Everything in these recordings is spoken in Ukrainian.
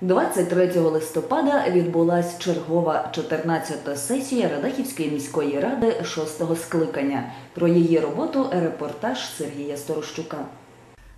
23 листопада відбулась чергова 14-та сесія Радехівської міської ради 6-го скликання. Про її роботу репортаж Сергія Сторощука.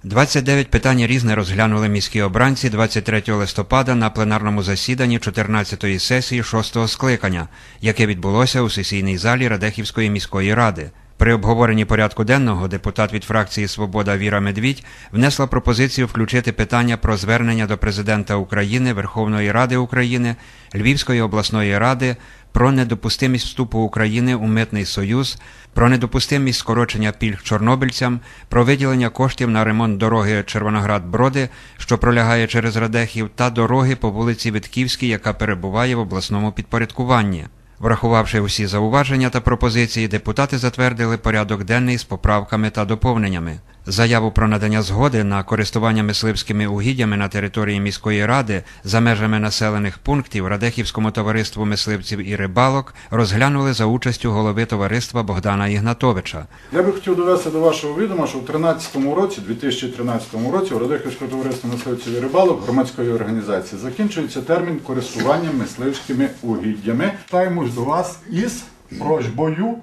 29 питань різне розглянули міські обранці 23 листопада на пленарному засіданні 14-ї сесії 6-го скликання, яке відбулося у сесійній залі Радехівської міської ради. При обговоренні порядку денного депутат від фракції Свобода Віра Медвідь внесла пропозицію включити питання про звернення до президента України, Верховної Ради України, Львівської обласної ради про недопустимість вступу України у митний союз, про недопустимість скорочення пільг чорнобильцям, про виділення коштів на ремонт дороги Червоноград-Броди, що пролягає через Радехів, та дороги по вулиці Витківській, яка перебуває в обласному підпорядкуванні. Врахувавши усі зауваження та пропозиції, депутати затвердили порядок денний з поправками та доповненнями. Заяву про надання згоди на користування мисливськими угіддями на території міської ради за межами населених пунктів Радехівському товариству мисливців і рибалок розглянули за участю голови товариства Богдана Ігнатовича. Я би хотів довести до вашого відома, що в 2013 році, 2013 році, у Радехівського товариства мисливців і рибалок громадської організації закінчується термін користування мисливськими угіддями. Звертаємось до вас із просьбою,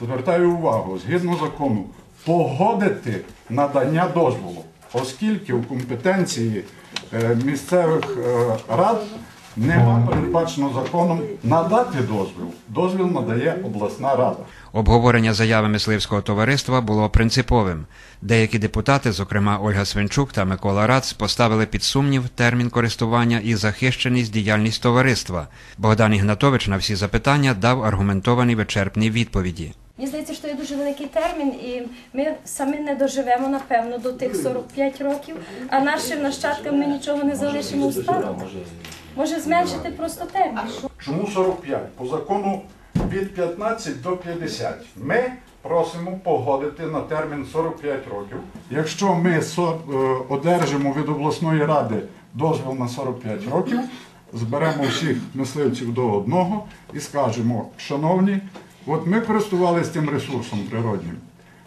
звертаю увагу, згідно закону, погодити надання дозволу, оскільки в компетенції е, місцевих е, рад нема передбачено законом надати дозвіл. Дозвіл надає обласна рада. Обговорення заяви мисливського товариства було принциповим. Деякі депутати, зокрема Ольга Свинчук та Микола Рац, поставили під сумнів термін користування і захищеність діяльність товариства. Богдан Ігнатович на всі запитання дав аргументовані вичерпні відповіді. Мені здається, що є дуже великий термін, і ми самі не доживемо, напевно, до тих 45 років, а нашим нащадкам ми нічого не залишимо у спадок. Може зменшити просто термін. Чому 45? По закону від 15 до 50. Ми просимо погодити на термін 45 років. Якщо ми е, одержимо від обласної ради дозвіл на 45 років, зберемо всіх мисливців до одного і скажемо, шановні, от ми користувалися тим ресурсом природнім,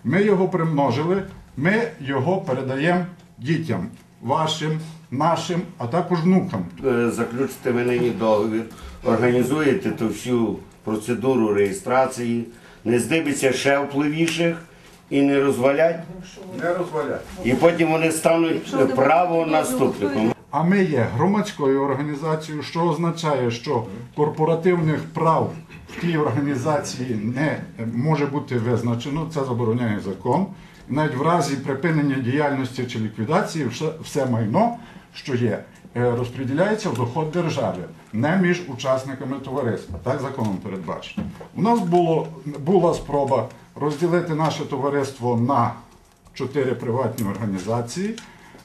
ми його примножили, ми його передаємо дітям, вашим, нашим, а також внукам. Е, заключите ви нині договір, організуєте ту всю процедуру реєстрації, не здибиться ще впливіших і не розвалять, Не розваляйте. і потім вони стануть правонаступником. А ми є громадською організацією, що означає, що корпоративних прав в тій організації не може бути визначено, це забороняє закон. Навіть в разі припинення діяльності чи ліквідації все, все майно, що є, е, розподіляється в доход держави, не між учасниками товариства. Так законом передбачено. У нас було, була спроба розділити наше товариство на чотири приватні організації.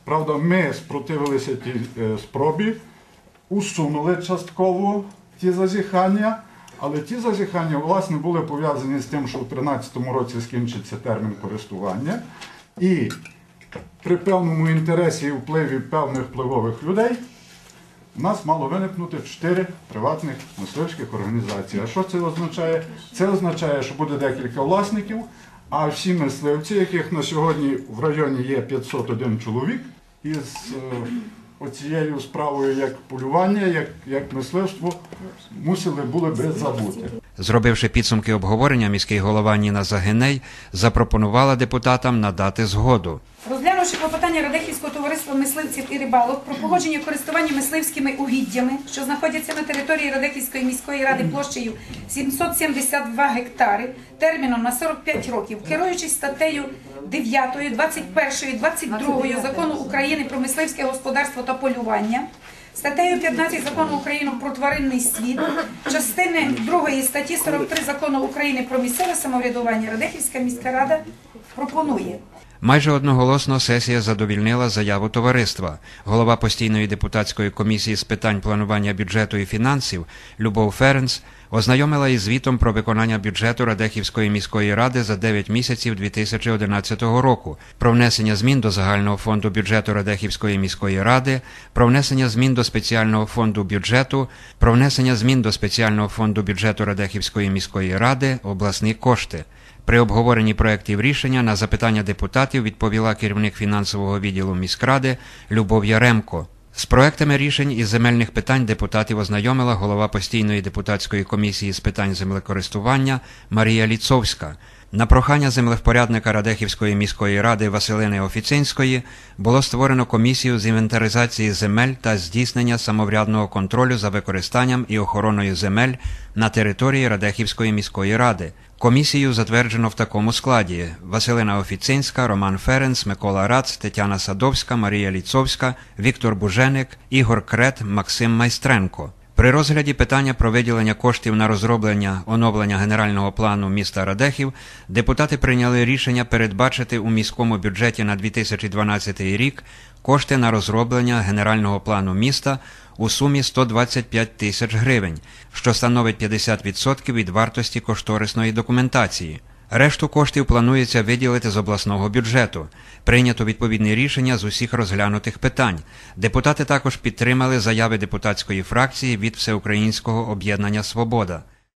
Правда, ми спротивилися тій е, спробі, усунули частково ті зазіхання, але ті зазіхання власне були пов'язані з тим, що в 2013 році скінчиться термін користування, і при певному інтересі і впливі певних впливових людей у нас мало виникнути чотири приватних мисливських організацій. А що це означає? Це означає, що буде декілька власників, а всі мисливці, яких на сьогодні в районі є 501 чоловік, із е, оцією справою як полювання, як, як мисливство, мусили були би забути. Зробивши підсумки обговорення, міський голова Ніна Загиней запропонувала депутатам надати згоду. Розглянувши клопотання Радехівського товариства мисливців і рибалок про погодження користування мисливськими угіддями, що знаходяться на території Радехівської міської ради площею 772 гектари, терміном на 45 років, керуючись статтею 9, 21, 22 закону України про мисливське господарство та полювання, статтею 15 закону України про тваринний світ, частини 2 статті 43 закону України про місцеве самоврядування Радехівська міська рада пропонує Майже одноголосно сесія задовільнила заяву товариства. Голова постійної депутатської комісії з питань планування бюджету і фінансів Любов Ференц ознайомила із звітом про виконання бюджету Радехівської міської ради за 9 місяців 2011 року, про внесення змін до загального фонду бюджету Радехівської міської ради, про внесення змін до спеціального фонду бюджету, про внесення змін до спеціального фонду бюджету Радехівської міської ради, обласні кошти. При обговоренні проєктів рішення на запитання депутатів відповіла керівник фінансового відділу міськради Любов Яремко. З проектами рішень із земельних питань депутатів ознайомила голова постійної депутатської комісії з питань землекористування Марія Ліцовська. На прохання землевпорядника Радехівської міської ради Василини Офіцинської було створено комісію з інвентаризації земель та здійснення самоврядного контролю за використанням і охороною земель на території Радехівської міської ради. Комісію затверджено в такому складі: Василина Офіцинська, Роман Ференц, Микола Рац, Тетяна Садовська, Марія Ліцовська, Віктор Буженик, Ігор Крет, Максим Майстренко. При розгляді питання про виділення коштів на розроблення оновлення генерального плану міста Радехів депутати прийняли рішення передбачити у міському бюджеті на 2012 рік кошти на розроблення генерального плану міста у сумі 125 тисяч гривень, що становить 50% від вартості кошторисної документації. Решту коштів планується виділити з обласного бюджету. Прийнято відповідне рішення з усіх розглянутих питань. Депутати також підтримали заяви депутатської фракції від Всеукраїнського об'єднання Свобода.